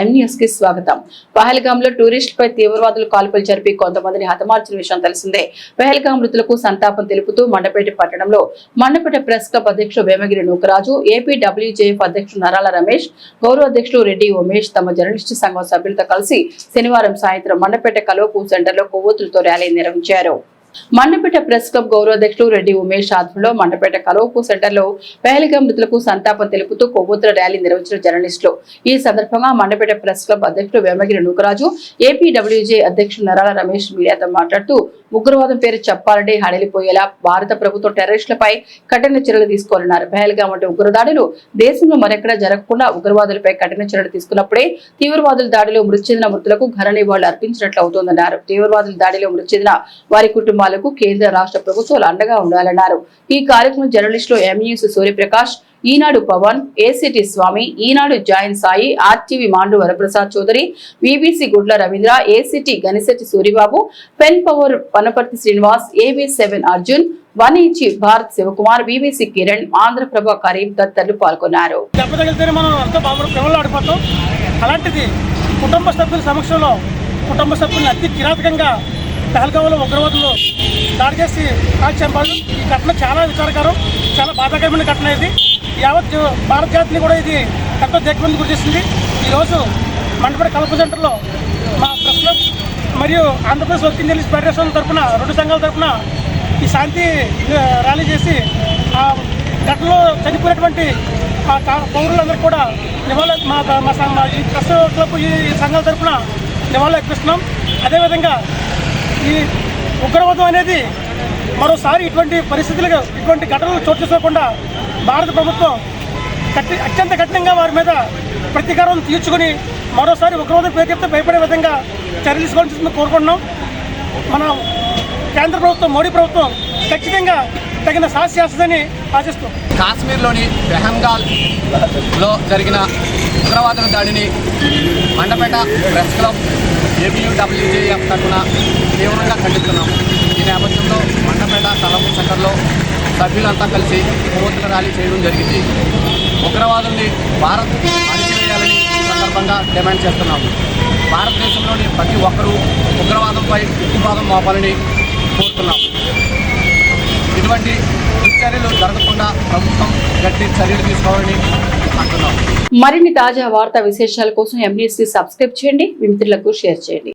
ఎంన్యూస్కి స్వాగతం. పహల్గామ్లో టూరిస్ట్ పై తీవ్రవాదులు కాల్పులు జరిపి కొంతమందిని హతమార్చిన విషయం తెలిసిందే. పహల్గామ్ మృతులకు సంతాపం తెలుపుతూ మండపేట పట్టణంలో మండపేట ప్రెస్ క్లబ్ అధ్యక్షుడు వేమగిరి నూకరాజు ఏపీ డబ్ల్యూజేఎఫ్ అధ్యక్షుడు నరాల రమేష్ గౌరవ అధ్యక్షుడు రెడ్డి ఉమేష్ తమ జర్నలిస్టు సంఘం సభ్యులతో కలిసి శనివారం సాయంత్రం మండపేట కలువపు సెంటర్లో కొవ్వొత్తులతో ర్యాలీ నిర్వహించారు. మండపేట ప్రెస్ క్లబ్ గౌరవాధ్యక్షుడు రెడ్డి ఉమేష్ ఆధ్వర్యంలో మండపేట కలువపు సెంటర్లో పేలిక మృతులకు సంతాపం తెలుపుతూ కొవ్వొత్తుల ర్యాలీ నిర్వహించిన జర్నలిస్టులు. ఈ సందర్భంగా మండపేట ప్రెస్ క్లబ్ అధ్యక్షుడు వేమగిరి నూకరాజు ఏపీడబ్ల్యూజే అధ్యక్షుడు నరాల రమేష్ మీడియాతో మాట్లాడుతూ ఉగ్రవాదం పేరు చెప్పాలంటే హడలిపోయేలా భారత ప్రభుత్వం టెర్రరిస్టులపై కఠిన చర్యలు తీసుకోవాలన్నారు. పహల్గా వంటి ఉగ్రదాడులు దేశంలో మరెక్కడా జరగకుండా ఉగ్రవాదులపై కఠిన చర్యలు తీసుకున్నప్పుడే తీవ్రవాదుల దాడిలో మృతి చెందిన మృతులకు ఘన నివాళులు అర్పించినట్లు అవుతోందన్నారు. తీవ్రవాదుల దాడిలో మృతి చెందిన వారి కుటుంబాలకు కేంద్ర రాష్ట్ర ప్రభుత్వాలు అండగా ఉండాలన్నారు. ఈ కార్యక్రమం జర్నలిస్టులు ఎంయూస్ సూర్యప్రకాష్ ఈనాడు పవన్ ఏసిటి స్వామి ఈనాడు జాయిన్ సాయి ఆర్టీవీ మాండు Varaprasad Chowdary BBC Gudla Ravindra ఏసిటి Ganishetti Suribabu pen power Panaparthi Srinivas AB seven Arjun one ఇచ్చి భారత్ శివకుమార్ బీబీసీ కిరణ్ ఆంధ్రప్రభ కరీం తదితరులు పాల్గొన్నారు. అలాంటిది కుటుంబ సభ్యుల సమక్షంలో కుటుంబ సభ్యులను అతి కిరాతకంగా పహల్గావ్లో ఉగ్రవాదులు దాడి చేసి కాల్ చంపారు. ఈ ఘటన చాలా విచారకరం చాలా బాధాకరమైన ఘటన ఇది. యావత్ భారత జాతిని కూడా ఇది ఎంతో దిగ్బంది గురి చేసింది. ఈరోజు మండపేట కల్ప సెంటర్లో మా ప్రెస్ క్లబ్ మరియు ఆంధ్రప్రదేశ్ వర్కింగ్ జర్నలిస్ట్ ఫెడరేషన్ తరఫున రెండు సంఘాల తరఫున ఈ శాంతి ర్యాలీ చేసి ఆ ఘటనలో చనిపోయినటువంటి పౌరులందరూ కూడా నివాళ మా మా ఈ ప్రెస్ క్లబ్ ఈ సంఘాల తరఫున నివాళులు అర్పిస్తున్నాం. అదేవిధంగా ఈ ఉగ్రవాదం అనేది మరోసారి ఇటువంటి పరిస్థితులకు ఇటువంటి ఘటనలు చోటు చేసుకోకుండా భారత ప్రభుత్వం కఠి అత్యంత కఠినంగా వారి మీద ప్రతీకారం తీర్చుకుని మరోసారి ఉగ్రవాదం పేరుతో భయపడే విధంగా చర్యలు తీసుకోవాల్సింది కోరుకుంటున్నాం. మన కేంద్ర ప్రభుత్వం మోడీ ప్రభుత్వం ఖచ్చితంగా తగిన సాహస చేస్తుందని ఆశిస్తున్నాం కాశ్మీర్లోని బెహంగాల్లో జరిగిన ఉగ్రవాదుల దాడిని మండపేట ప్రెస్ క్లబ్ ఏబియుడబ్ల్యూజేఎఫ్ తరఫున తీవ్రంగా ఖండిస్తున్నాం. ఈ నేపథ్యంలో మండపేట తలపు సెంటర్లో సభ్యులంతా కలిసి కొవ్వొత్తుల ర్యాలీ చేయడం జరిగింది. ఉగ్రవాదుల్ని భారత్ అణిచివేయాలని సందర్భంగా డిమాండ్ చేస్తున్నాము. భారతదేశంలోని ప్రతి ఒక్కరూ ఉగ్రవాదంపై ఉగ్రవాదం మోపాలని కోరుతున్నాము. ఇటువంటి దుశ్చర్యలు జరగకుండా ప్రభుత్వం గట్టి చర్యలు తీసుకోవాలని అంటున్నాం. మరిన్ని తాజా వార్తా విశేషాల కోసం ఎంబీసీ సబ్స్క్రైబ్ చేయండి మిత్రులకు షేర్ చేయండి.